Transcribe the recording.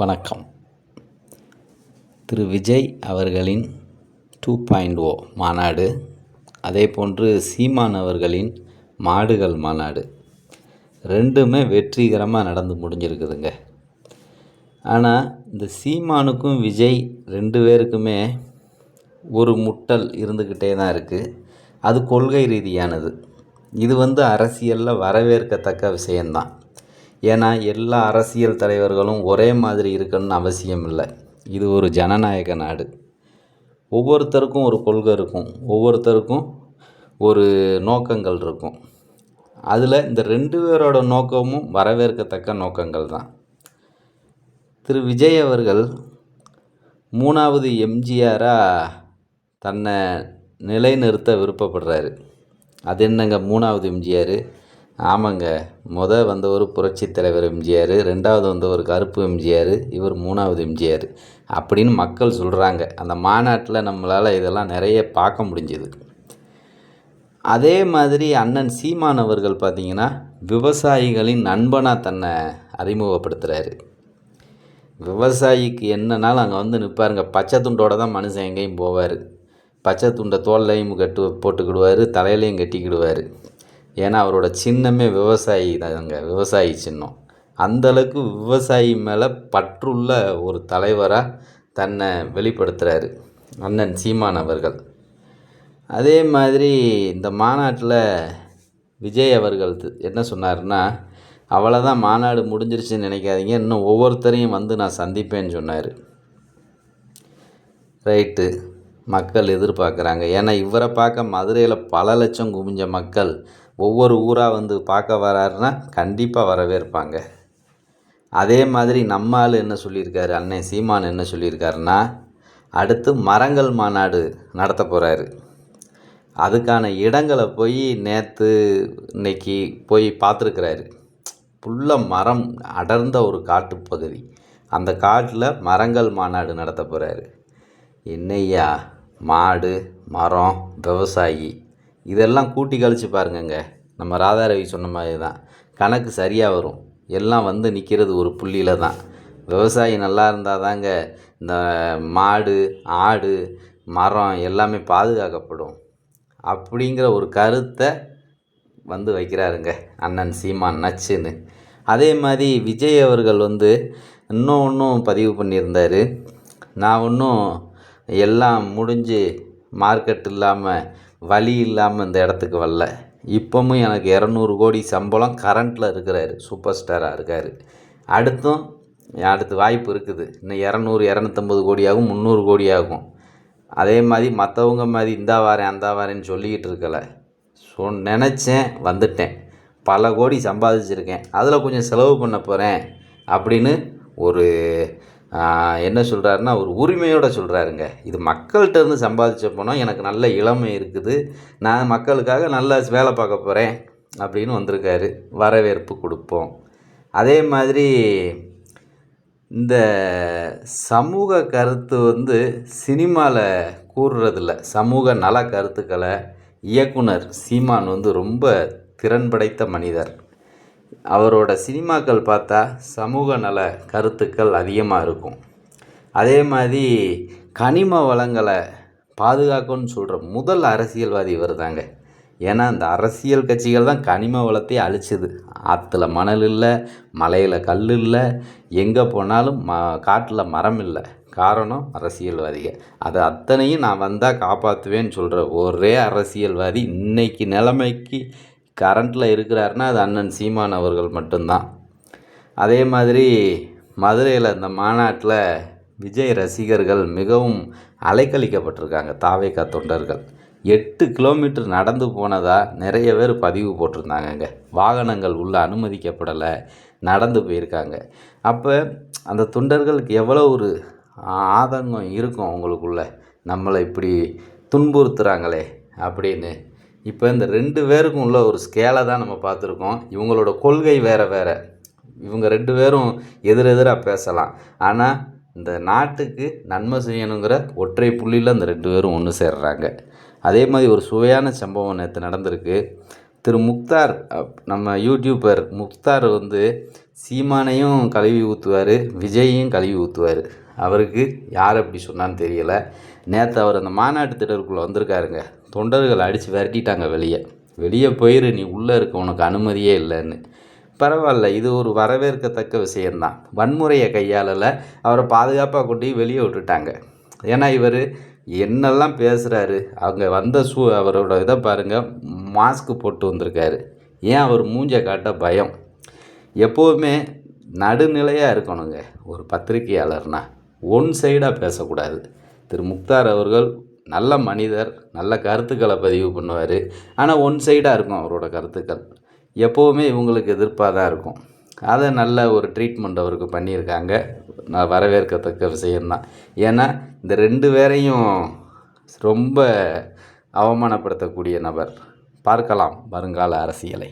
வணக்கம். திரு விஜய் அவர்களின் two point ஓ மாநாடு அதே போன்று சீமான் அவர்களின் மாடுகள் மாநாடு ரெண்டுமே வெற்றிகரமாக நடந்து முடிஞ்சிருக்குதுங்க. ஆனால் இந்த சீமானுக்கும் விஜய் ரெண்டு பேருக்குமே ஒரு முட்டல் இருந்துக்கிட்டே தான் இருக்குது அது கொள்கை ரீதியானது. இது வந்து அரசியலில் வரவேற்கத்தக்க விஷயந்தான் ஏன்னா எல்லா அரசியல் தலைவர்களும் ஒரே மாதிரி இருக்கணும்னு அவசியம் இல்லை இது ஒரு ஜனநாயக நாடு. ஒவ்வொருத்தருக்கும் ஒரு கொள்கை இருக்கும். ஒவ்வொருத்தருக்கும் ஒரு நோக்கங்கள் இருக்கும். அதில் இந்த ரெண்டு பேரோட நோக்கமும் வரவேற்கத்தக்க நோக்கங்கள் தான். திரு விஜய் அவர்கள் மூணாவது எம்ஜிஆராக தன்னை நிலைநிறுத்த விருப்பப்படுறாரு. அது என்னங்க மூணாவது எம்ஜிஆர்? ஆமாங்க. முத ஒரு புரட்சித் தலைவர் எம்ஜிஆர் ரெண்டாவது வந்தவர் கருப்பு எம்ஜிஆர் இவர் மூணாவது எம்ஜிஆர் அப்படின்னு மக்கள் சொல்கிறாங்க அந்த மாநாட்டில் நம்மளால் இதெல்லாம் நிறைய பார்க்க முடிஞ்சுது. அதே மாதிரி அண்ணன் சீமான் அவர்கள் பார்த்திங்கன்னா விவசாயிகளின் நண்பனாக தன்னை அறிமுகப்படுத்துகிறாரு விவசாயிக்கு என்னன்னாலும் அங்கே வந்து நிற்பாருங்க பச்சை துண்டோட தான் மனுஷன் எங்கேயும் போவார். பச்சை துண்டை தோல்லையும் கட்டு போட்டுக்கிடுவார் தலையிலையும் கட்டிக்கிடுவார். ஏன்னா அவரோட சின்னமே விவசாயி தாங்க விவசாயி சின்னம். அந்தளவுக்கு விவசாயி மேலே பற்றுள்ள ஒரு தலைவராக தன்னை வெளிப்படுத்துகிறாரு அண்ணன் சீமான் அவர்கள். அதே மாதிரி இந்த மாநாட்டில் விஜய் அவர்கள் என்ன சொன்னார்னா அவ்வளோதான் மாநாடு முடிஞ்சிருச்சுன்னு நினைக்காதீங்க இன்னும் ஒவ்வொருத்தரையும் வந்து நான் சந்திப்பேன்னு சொன்னார். ரைட்டு. மக்கள் எதிர்பார்க்குறாங்க. ஏன்னா இவரை பார்க்க மதுரையில் பல லட்சம் குவிஞ்ச மக்கள் ஒவ்வொரு ஊராக வந்து பார்க்க வராருன்னா கண்டிப்பாக வரவேற்பாங்க. அதே மாதிரி நம்ம ஆள் என்ன சொல்லியிருக்காரு அண்ணன் சீமான் என்ன சொல்லியிருக்காருன்னா அடுத்து மரங்கள் மாநாடு நடத்த போகிறாரு அதுக்கான இடங்களை போய் நேற்று இன்னைக்கு போய் பார்த்துருக்குறாரு. ஃபுல்லாக மரம் அடர்ந்த ஒரு காட்டுப்பகுதி அந்த காட்டில் மரங்கள் மாநாடு நடத்த போகிறாரு என்னையா மாடு மரம் விவசாயி இதெல்லாம் கூட்டி கழிச்சு பாருங்கங்க. நம்ம ராதாரவி சொன்ன மாதிரி தான் கணக்கு சரியாக வரும். எல்லாம் வந்து நிற்கிறது ஒரு புள்ளியில் தான். விவசாயி நல்லா இருந்தால் தாங்க இந்த மாடு ஆடு மரம் எல்லாமே பாதுகாக்கப்படும். அப்படிங்கிற ஒரு கருத்தை வந்து வைக்கிறாருங்க அண்ணன் சீமான் நச்சுன்னு. அதே மாதிரி விஜய் அவர்கள் வந்து இன்னும் ஒன்றும் பதிவு பண்ணியிருந்தார். நான் ஒன்றும் எல்லாம் முடிஞ்சு மார்க்கெட் இல்லாமல் வழி இல்லாமல் இந்த இடத்துக்கு வரல. இப்போவும் எனக்கு இரநூறு கோடி சம்பளம் கரண்ட்டில் இருக்கிறாரு. சூப்பர் ஸ்டாராக இருக்கார். அடுத்தும் அடுத்து வாய்ப்பு இருக்குது. இன்னும் இரநூறு இரநூத்தம்பது கோடி ஆகும் முந்நூறு கோடி ஆகும் அதே மாதிரி மற்றவங்க மாதிரி இந்தா வாரேன் அந்த வாரேன்னு சொல்லிக்கிட்டு இருக்கலை. ஸோ நினச்சேன் வந்துட்டேன். பல கோடி சம்பாதிச்சிருக்கேன். அதில் கொஞ்சம் செலவு பண்ண போகிறேன் அப்படின்னு ஒரு என்ன சொல்கிறாருன்னா ஒரு உரிமையோடு சொல்கிறாருங்க இது மக்கள்கிட்ட இருந்து சம்பாதிச்ச பணம் எனக்கு நல்ல இளமை இருக்குது. நான் மக்களுக்காக நல்ல வேலை பார்க்க போகிறேன் அப்படின்னு வந்திருக்காரு. வரவேற்பு கொடுப்போம். அதே மாதிரி இந்த சமூக கருத்து வந்து சினிமாவில் கூறுறதில்ல. சமூக நல கருத்துக்களை இயக்குனர் சீமான் வந்து ரொம்ப திறன் படைத்த மனிதர். அவரோட சினிமாக்கள் பார்த்தா சமூக நல கருத்துக்கள் அதிகமாக இருக்கும். அதே மாதிரி கனிம வளங்களை பாதுகாக்கணும்னு சொல்கிற முதல் அரசியல்வாதி இவர் தாங்க. ஏன்னா அந்த அரசியல் கட்சிகள் தான் கனிம வளத்தை அழிச்சுது. ஆற்றுல மணல் இல்லை மலையில் கல் இல்லை எங்கே போனாலும் ம காட்டில் மரம் இல்லை. காரணம் அரசியல்வாதிகள். அது அத்தனையும் நான் வந்தால் காப்பாற்றுவேன்னு சொல்கிற ஒரே அரசியல்வாதி இன்னைக்கு நிலைமைக்கு கரண்ட்டில் இருக்கிறாருன்னா அது அண்ணன் சீமான் அவர்கள் மட்டும்தான். அதே மாதிரி மதுரையில் இந்த மாநாட்டில் விஜய் ரசிகர்கள் மிகவும் அலைக்கழிக்கப்பட்டிருக்காங்க தாவேக்கா தொண்டர்கள். எட்டு கிலோமீட்டர் நடந்து போனதாக நிறைய பேர் பதிவு போட்டிருந்தாங்கங்க. வாகனங்கள் உள்ளே அனுமதிக்கப்படலை நடந்து போயிருக்காங்க. அப்போ அந்த தொண்டர்களுக்கு எவ்வளோ ஒரு ஆதங்கம் இருக்கும் அவங்களுக்குள்ள? நம்மளை இப்படி துன்புறுத்துகிறாங்களே அப்படின்னு இப்போ இந்த ரெண்டு பேருக்கும் உள்ள ஒரு ஸ்கேலை தான் நம்ம பார்த்துருக்கோம். இவங்களோட கொள்கை வேறு வேறு. இவங்க ரெண்டு பேரும் எதிரெதிராக பேசலாம். ஆனால் இந்த நாட்டுக்கு நன்மை செய்யணுங்கிற ஒற்றை புள்ளியில் அந்த ரெண்டு பேரும் ஒன்று சேர்றாங்க. அதே மாதிரி ஒரு சுவையான சம்பவம் நேற்று நடந்திருக்கு. திரு முக்தார் அப்- நம்ம யூடியூபர் முக்தார் வந்து சீமானையும் கழுவி ஊற்றுவார் விஜயையும் கழுவி ஊற்றுவார் அவருக்கு யார் அப்படி சொன்னான்னு தெரியலை. நேற்று அவர் அந்த மாநாட்டு திடருக்குள்ளே வந்திருக்காருங்க. தொண்டர்கள் அடித்து விரட்டிட்டாங்க வெளியே. வெளியே போயிரு நீ உள்ளே இருக்க உனக்கு அனுமதியே இல்லைன்னு. பரவாயில்ல இது ஒரு வரவேற்கத்தக்க விஷயந்தான் வன்முறையை கையாளலை அவரை பாதுகாப்பாக கொண்டு போய் வெளியே விட்டுட்டாங்க. ஏன்னா இவர் என்னெல்லாம் பேசுகிறாரு அவங்க வந்த சூ அவரோட இதை பாருங்கள் மாஸ்க் போட்டு வந்திருக்காரு. ஏன் அவர் மூஞ்ச காட்ட பயம்? எப்போவுமே நடுநிலையாக இருக்கணுங்க ஒரு பத்திரிகையாளர்னா. ஒன் சைடாக பேசக்கூடாது. திரு. முக்தார் அவர்கள் நல்ல மனிதர் நல்ல கருத்துக்களை பதிவு பண்ணுவார். ஆனால் ஒன் சைடாக இருக்கும் அவரோட கருத்துக்கள். எப்போவுமே இவங்களுக்கு எதிர்ப்பாக தான் இருக்கும். அதை நல்ல ஒரு ட்ரீட்மெண்ட் அவருக்கு பண்ணியிருக்காங்க. நான் வரவேற்கத்தக்க விஷயந்தான் ஏன்னா இந்த ரெண்டு பேரையும் ரொம்ப அவமானப்படுத்தக்கூடிய நபர். பார்க்கலாம் வருங்கால அரசியலை.